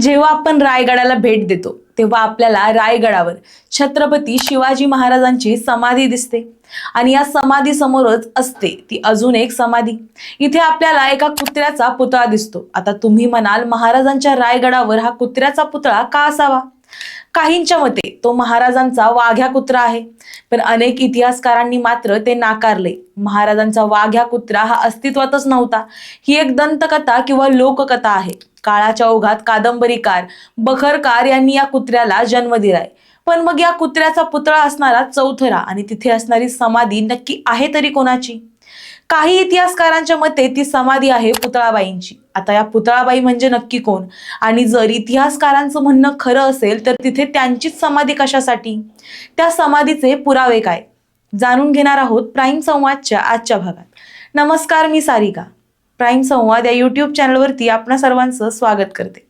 जेव्हा आपण रायगडाला भेट देतो तेव्हा आपल्याला रायगडावर छत्रपती शिवाजी महाराजांची समाधी दिसते. आणि या समाधी समोरच असते ती अजून एक समाधी. इथे आपल्याला एका कुत्र्याचा पुतळा दिसतो. आता तुम्ही म्हणाल महाराजांच्या रायगडावर हा कुत्र्याचा पुतळा का असावा? काहींच्या मते तो महाराजांचा वाघ्या कुत्रा आहे. पण अनेक इतिहासकारांनी मात्र ते नाकारले. महाराजांचा वाघ्या कुत्रा हा अस्तित्वातच नव्हता. ही एक दंतकथा किंवा लोककथा आहे. काळाच्या ओघात कादंबरीकार बखरकार यांनी या कुत्र्याला जन्म दिलाय. पण मग या कुत्र्याचा पुतळा असणारा चौथरा आणि तिथे असणारी समाधी नक्की आहे तरी कोणाची? काही इतिहासकारांच्या मते ती समाधी आहे पुतळाबाईंची. आता या पुतळाबाई म्हणजे नक्की कोण? आणि जर इतिहासकारांचं म्हणणं खरं असेल तर तिथे त्यांचीच समाधी कशासाठी? त्या समाधीचे पुरावे काय? जाणून घेणार आहोत प्राईम संवादच्या आजच्या भागात. नमस्कार मी सारिका. प्राईम संवाद या युट्यूब चॅनलवरती आपणा सर्वांचं स्वागत करते.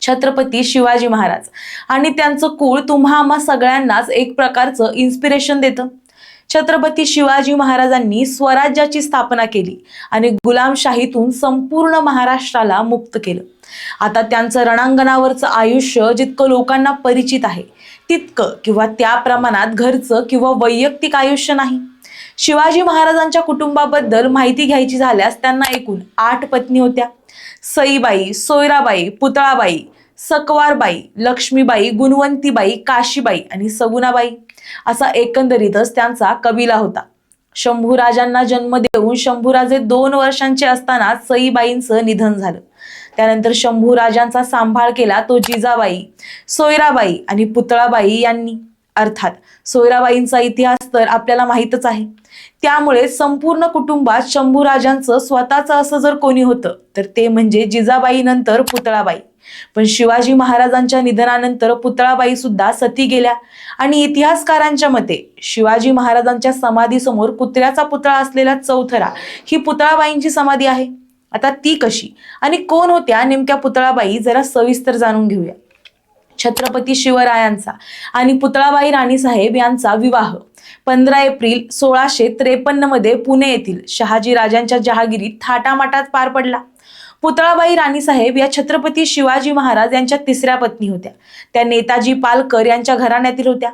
छत्रपती शिवाजी महाराज. आणि त्यांचं कुळ तुम्हा आम्हा सगळ्यांनाच एक प्रकारचं इन्स्पिरेशन देतं. छत्रपती शिवाजी महाराजांनी स्वराज्याची स्थापना केली आणि गुलामशाहीतून संपूर्ण महाराष्ट्राला मुक्त केलं. आता त्यांचं रणांगणावरचं आयुष्य जितकं लोकांना परिचित आहे तितकं किंवा त्या प्रमाणात घरचं किंवा वैयक्तिक आयुष्य नाही. शिवाजी महाराजांच्या कुटुंबाबद्दल माहिती घ्यायची झाल्यास त्यांना एकूण आठ पत्नी होत्या. सईबाई सोयराबाई पुतळाबाई सकवारबाई लक्ष्मीबाई गुणवंतीबाई काशीबाई आणि सगुणाबाई असा एकंदरीतच त्यांचा कबिला होता. शंभूराजांना जन्म देऊन शंभूराजे दोन वर्षांचे असताना सईबाईंचं निधन झालं. त्यानंतर शंभूराजांचा सांभाळ केला तो जिजाबाई सोयराबाई आणि पुतळाबाई यांनी. अर्थात सोयराबाईंचा इतिहास तर आपल्याला माहीतच आहे. त्यामुळे संपूर्ण कुटुंबात शंभूराजांचं स्वतःचं असं जर कोणी होतं तर ते म्हणजे जिजाबाई नंतर पुतळाबाई. पण शिवाजी महाराजांच्या निधनानंतर पुतळाबाई सुद्धा सती गेल्या आणि इतिहासकारांच्या मते शिवाजी महाराजांच्या समाधीसमोर कुत्र्याचा पुतळा असलेला चौथरा ही पुतळाबाईंची समाधी आहे. आता ती कशी आणि कोण होत्या नेमक्या पुतळाबाई जरा सविस्तर जाणून घेऊया. छत्रपती शिवरायांचा आणि पुतळाबाई राणीसाहेब यांचा विवाह. पंधरा एप्रिल सोळाशे त्रेपन्नमध्ये पुणे येथील शहाजी राजांच्या जहागिरीत थाटामाटात पार पडला. पुतळाबाई राणीसाहेब या छत्रपती शिवाजी महाराज यांच्या तिसऱ्या पत्नी होत्या. त्या नेताजी पालकर यांच्या घराण्यातील होत्या.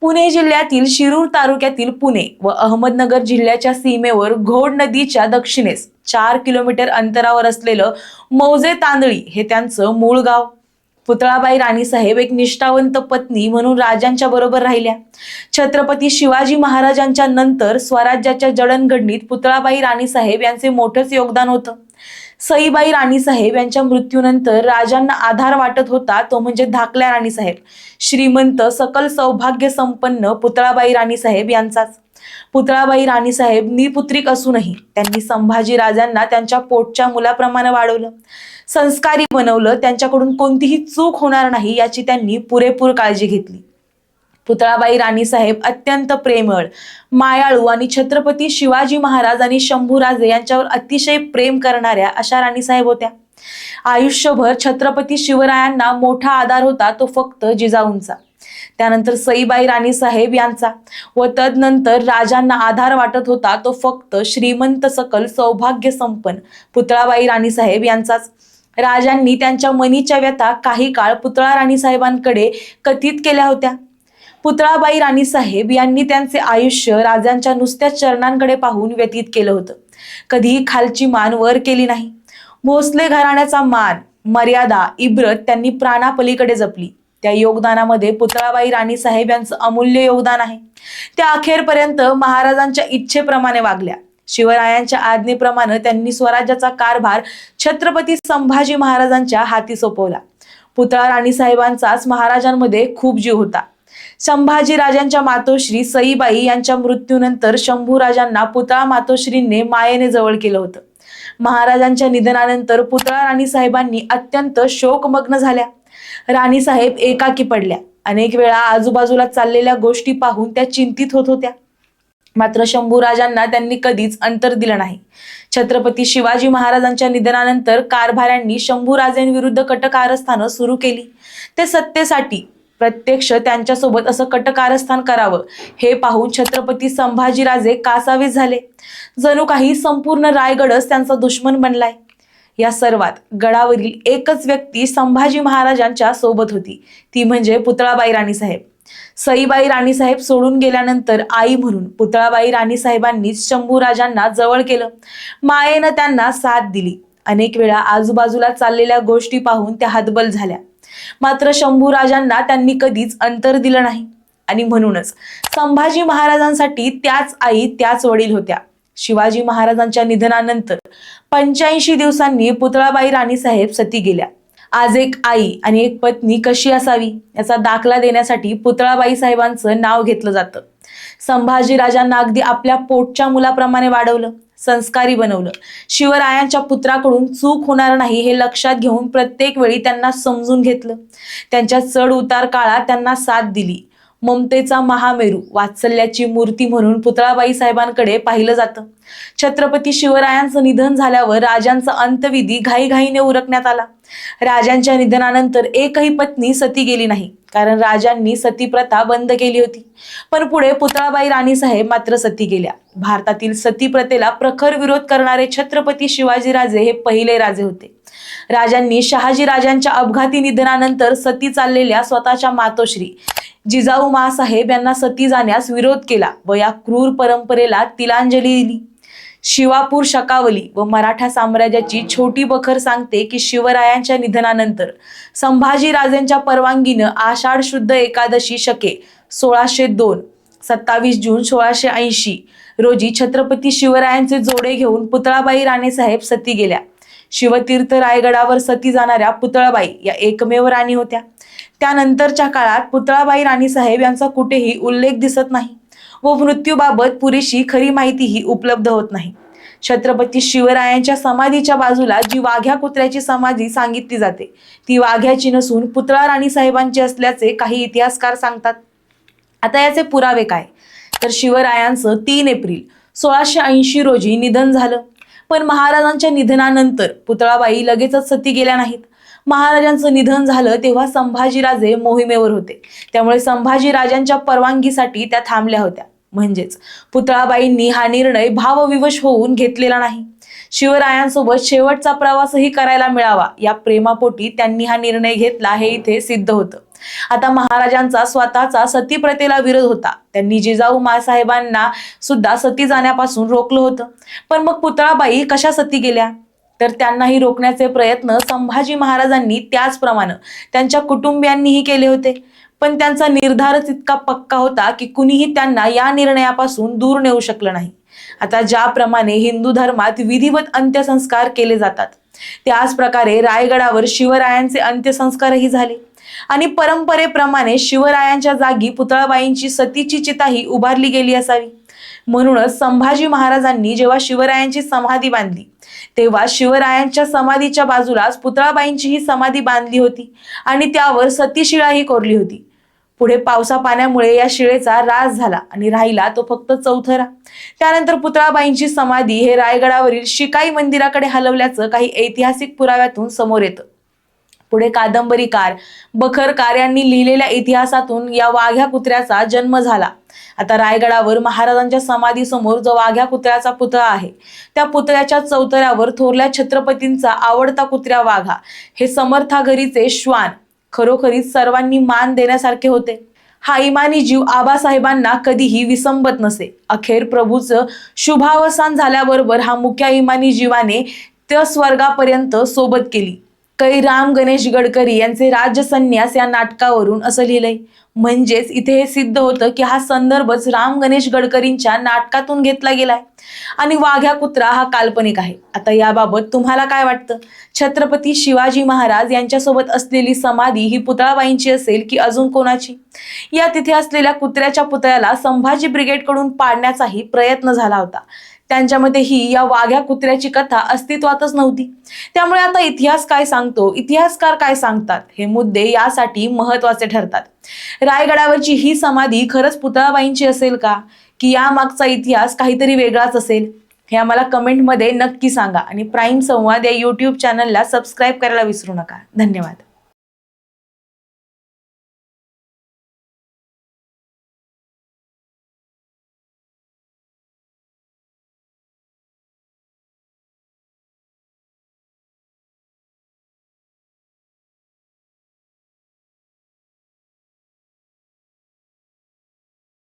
पुणे जिल्ह्यातील शिरूर तालुक्यातील पुणे व अहमदनगर जिल्ह्याच्या सीमेवर घोड नदीच्या दक्षिणेस चार किलोमीटर अंतरावर असलेलं मौजे तांदळी हे त्यांचं मूळ गाव. पुतळाबाई राणीसाहेब एक निष्ठावंत पत्नी म्हणून राजांच्या बरोबर राहिल्या. छत्रपती शिवाजी महाराजांच्या नंतर स्वराज्याच्या जडणघडणीत पुतळाबाई राणीसाहेब यांचे मोठंच योगदान होतं. सईबाई राणीसाहेब यांच्या मृत्यूनंतर राजांना आधार वाटत होता तो म्हणजे धाकल्या राणीसाहेब श्रीमंत सकल सौभाग्य संपन्न पुतळाबाई राणीसाहेब यांचाच. पुतळाबाई राणीसाहेब निपुत्रिक असूनही त्यांनी संभाजी राजांना त्यांच्या पोटच्या मुलाप्रमाणे वाढवलं. संस्कारी बनवलं त्यांच्याकडून कोणतीही चूक होणार नाही याची त्यांनी पुरेपूर काळजी घेतली. पुतळाबाई राणीसाहेब अत्यंत प्रेमळ मायाळू आणि छत्रपती शिवाजी महाराज आणि शंभूराजे यांच्यावर अतिशय प्रेम करणाऱ्या अशा राणीसाहेब होत्या. आयुष्यभर छत्रपती शिवरायांना मोठा आधार होता तो फक्त जिजाऊंचा. त्यानंतर सईबाई राणीसाहेब यांचा व तदनंतर राजांना आधार वाटत होता तो फक्त श्रीमंत सकल सौभाग्य संपन्न पुतळाबाई राणीसाहेब यांचाच. राजांनी त्यांच्या मनीच्या व्यथा काही काळ पुतळा राणीसाहेबांकडे कथित केल्या होत्या. पुतळाबाई राणीसाहेब यांनी त्यांचे आयुष्य राजांच्या नुसत्या चरणांकडे पाहून व्यतीत केलं होतं. कधीही खालची मान वर केली नाही. भोसले घराण्याचा मान मर्यादा इब्रत त्यांनी प्राणापलीकडे जपली. त्या योगदानामध्ये पुतळाबाई राणीसाहेब यांचं अमूल्य योगदान आहे. त्या अखेरपर्यंत महाराजांच्या इच्छेप्रमाणे वागल्या. शिवरायांच्या आज्ञेप्रमाणे त्यांनी स्वराज्याचा कारभार छत्रपती संभाजी महाराजांच्या हाती सोपवला. पुतळा राणीसाहेबांचाच महाराजांमध्ये खूप जीव होता. संभाजी राजांच्या मातोश्री सईबाई यांच्या मृत्यूनंतर शंभूराजांना पुतळा मातोश्रींनी मायेने जवळ केलं होतं. महाराजांच्या निधनानंतर पुतळा राणीसाहेबांनी अत्यंत शोकमग्न झाल्या. राणीसाहेब एकाकी पडल्या. अनेक वेळा आजूबाजूला चाललेल्या गोष्टी पाहून त्या चिंतित होत होत्या. मात्र शंभूराजांना त्यांनी कधीच अंतर दिलं नाही. छत्रपती शिवाजी महाराजांच्या निधनानंतर कारभाऱ्यांनी शंभूराजेंविरुद्ध कटकारस्थानं सुरू केली. ते सत्तेसाठी प्रत्यक्ष त्यांच्यासोबत असं कटकारस्थान करावं हे पाहून छत्रपती संभाजीराजे कासावीस झाले. जणू काही संपूर्ण रायगडच त्यांचा दुश्मन बनलाय. या सर्वात गडावरील एकच व्यक्ती संभाजी महाराजांच्या सोबत होती. ती म्हणजे पुतळाबाई राणीसाहेब सईबाई राणीसाहेब सोडून गेल्यानंतर आई म्हणून पुतळाबाई राणीसाहेबांनी शंभूराजांना जवळ केलं. मायेनं त्यांना साथ दिली. अनेक वेळा आजूबाजूला चाललेल्या गोष्टी पाहून त्या हतबल झाल्या. मात्र शंभूराजांना त्यांनी कधीच अंतर दिलं नाही. आणि म्हणूनच संभाजी महाराजांसाठी त्याच आई त्याच वडील होत्या. शिवाजी महाराजांच्या निधनानंतर पंच्याऐंशी दिवसांनी पुतळाबाई राणीसाहेब सती गेल्या. आज एक आई आणि एक पत्नी कशी असावी याचा दाखला देण्यासाठी पुतळाबाई साहेबांचं नाव घेतलं जातं. संभाजीराजांना अगदी आपल्या पोटच्या मुलाप्रमाणे वाढवलं संस्कारी बनवलं. शिवरायांच्या पुत्राकडून चूक होणार नाही हे लक्षात घेऊन प्रत्येक वेळी त्यांना समजून घेतलं. त्यांच्या चढ उतार काळात त्यांना साथ दिली. ममतेचा महामेरू वात्सल्याची मूर्ती म्हणून पुतळाबाई साहेबांकडे पाहिलं जातं. छत्रपती शिवरायांचं निधन झाल्यावर राजांचा अंतविधी घाईघाईने उरकण्यात आला. राजांच्या निधनानंतर एकही पत्नी सती गेली नाही कारण राजांनी सती प्रथा बंद केली होती. पण पुढे पुतळाबाई राणीसाहेब मात्र सती गेल्या. भारतातील सती प्रथेला प्रखर विरोध करणारे छत्रपती शिवाजीराजे हे पहिले राजे होते. राजांनी शहाजी राजांच्या अपघाती निधनानंतर सती चाललेल्या स्वतःच्या मातोश्री जिजाऊ मासाहेब यांना सती जाण्यास विरोध केला व या क्रूर परंपरेला तिलांजली दिली. शिवापूर शकावली व मराठा साम्राज्याची छोटी बखर सांगते की शिवरायांच्या निधनानंतर संभाजी राजेंच्या परवानगीनं आषाढ शुद्ध एकादशी शके सोळाशे दोन सत्तावीस जून सोळाशे ऐंशी रोजी छत्रपती शिवरायांचे जोडे घेऊन पुतळाबाई राणेसाहेब सती गेल्या. शिवतीर्थ रायगडावर सती जाणाऱ्या पुतळाबाई या एकमेव राणी होत्या. त्यानंतरच्या काळात पुतळाबाई राणीसाहेब यांचा कुठेही उल्लेख दिसत नाही व मृत्यूबाबत पुरेशी खरी माहितीही उपलब्ध होत नाही. छत्रपती शिवरायांच्या समाधीच्या बाजूला जी वाघ्या कुत्र्याची समाधी सांगितली जाते ती वाघ्याची नसून पुतळा राणी साहेबांची असल्याचे काही इतिहासकार सांगतात. आता याचे पुरावे काय? तर शिवरायांचं तीन एप्रिल सोळाशे ऐंशी रोजी निधन झालं. पण महाराजांच्या निधनानंतर पुतळाबाई लगेचच सती गेल्या नाहीत. महाराजांचं निधन झालं तेव्हा संभाजीराजे मोहिमेवर होते. त्यामुळे संभाजीराजांच्या परवानगीसाठी त्या थांबल्या होत्या. म्हणजेच पुतळाबाईंनी हा निर्णय भावविवश होऊन घेतलेला नाही. शिवरायांसोबत शेवटचा प्रवासही करायला मिळावा या प्रेमापोटी त्यांनी हा निर्णय घेतला हे इथे सिद्ध होतं. आता महाराजांचा स्वतःचा सती प्रतेला विरोध होता. त्यांनी जिजाऊ मासाहेबांना सुद्धा सती जाण्यापासून रोखलं होतं. पण मग पुतळाबाई कशा सती गेल्या? तर त्यांनाही रोखण्याचे प्रयत्न संभाजी महाराजांनी त्याचप्रमाणे त्यांच्या कुटुंबियांनीही केले होते. पण त्यांचा निर्धारच इतका पक्का होता की कुणीही त्यांना या निर्णयापासून दूर नेऊ शकलं नाही. आता ज्याप्रमाणे हिंदू धर्मात विधिवत अंत्यसंस्कार केले जातात त्याच प्रकारे रायगडावर शिवरायांचे अंत्यसंस्कारही झाले. आणि परंपरेप्रमाणे शिवरायांच्या जागी पुतळाबाईंची सतीची चिताही उभारली गेली असावी. म्हणूनच संभाजी महाराजांनी जेव्हा शिवरायांची समाधी बांधली तेव्हा शिवरायांच्या समाधीच्या बाजूलाच पुतळाबाईंची ही समाधी बांधली होती आणि त्यावर सतीशिळाही कोरली होती. पुढे पावसा पाण्यामुळे या शिळेचा रास झाला आणि राहिला तो फक्त चौथरा. त्यानंतर पुतळाबाईंची समाधी हे रायगडावरील शिकाई मंदिराकडे हलवल्याचं काही ऐतिहासिक पुराव्यातून समोर येतं. पुढे कादंबरीकार बखरकार यांनी लिहिलेल्या इतिहासातून या वाघ्या कुत्र्याचा जन्म झाला. आता रायगडावर महाराजांच्या समाधीसमोर जो वाघ्या कुत्र्याचा पुतळा आहे त्या पुतळ्याच्या चौतऱ्यावर थोरल्या छत्रपतींचा आवडता कुत्र्या वाघा. हे समर्थाघरीचे श्वान खरोखरीच सर्वांनी मान देण्यासारखे होते. हा इमानी जीव आबासाहेबांना कधीही विसंबत नसे. अखेर प्रभूचं शुभावसान झाल्याबरोबर हा मुख्या इमानी जीवाने त्या स्वर्गापर्यंत सोबत केली. कै राम गणेश गडकरी यांचे राज्य संन्यास या नाटकावरून असं लिहिलंय. म्हणजेच इथे हे सिद्ध होतं की हा संदर्भच राम गणेश गडकरींच्या नाटकातून घेतला गेलाय. आणि वाघ्या कुत्रा हा काल्पनिक आहे. आता याबाबत तुम्हाला काय वाटतं? छत्रपती शिवाजी महाराज यांच्यासोबत असलेली समाधी ही पुतळाबाईंची असेल की अजून कोणाची? या तिथे असलेल्या कुत्र्याच्या पुतळ्याला संभाजी ब्रिगेडकडून पाडण्याचाही प्रयत्न झाला होता. त्यांच्यामध्ये ही या वाघ्या कुत्र्याची कथा अस्तित्वातच नव्हती. त्यामुळे आता इतिहास काय सांगतो इतिहासकार काय सांगतात हे मुद्दे यासाठी महत्त्वाचे ठरतात. रायगडावरची ही समाधी खरंच पुतळाबाईंची असेल का? की यामागचा इतिहास काहीतरी वेगळाच असेल? हे आम्हाला कमेंटमध्ये नक्की सांगा आणि प्राईम संवाद या यूट्यूब चॅनलला सबस्क्राईब करायला विसरू नका. धन्यवाद.